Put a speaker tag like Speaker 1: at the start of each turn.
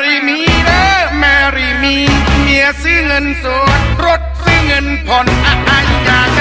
Speaker 1: รี่มีเด้อแมรี่มี เมียซื้อเงินสดรถซื้อเงินผ่อนอะไอาอย่าง